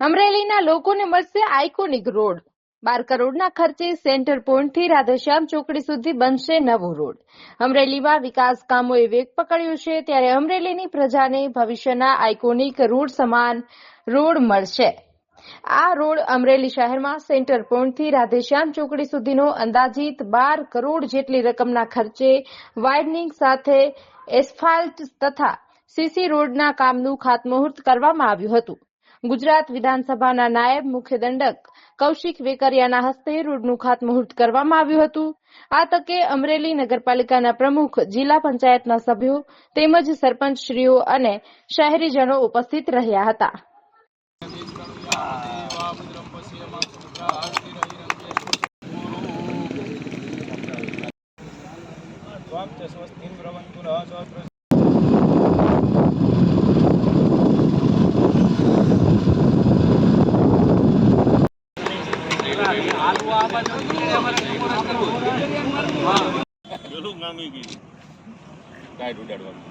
અમરેલીના લોકોને મળશે આઇકોનિક રોડ. બાર કરોડના ખર્ચે સેન્ટર પોઈન્ટથી રાધેશ્યામ ચોકડી સુધી બનશે નવો રોડ. અમરેલીમાં વિકાસ કામોએ વેગ પકડ્યો છે, ત્યારે અમરેલીની પ્રજાને ભવિષ્યના આઇકોનિક રોડ સમાન રોડ મળશે. આ રોડ અમરેલી શહેરમાં સેન્ટર પોઈન્ટથી રાધેશ્યામ ચોકડી સુધીનો અંદાજિત બાર કરોડ જેટલી રકમના ખર્ચે વાઇડનિંગ સાથે એસ્ફાલ્ટ તથા સીસી રોડના કામનું ખાતમુહૂર્ત કરવામાં આવ્યું હતું. ગુજરાત વિધાનસભાના નાયબ મુખ્ય દંડક કૌશિક વેકરિયાના હસ્તે રોડનું ખાતમુહૂર્ત કરવામાં આવ્યું હતું. આ તકે અમરેલી નગરપાલિકાના પ્રમુખ, જિલ્લા પંચાયતના સભ્યો તેમજ સરપંચશ્રીઓ અને શહેરીજનો ઉપસ્થિત રહ્યા હતા. પેલું ગામી ગયું. ટાઈટ ઉડાડવાનું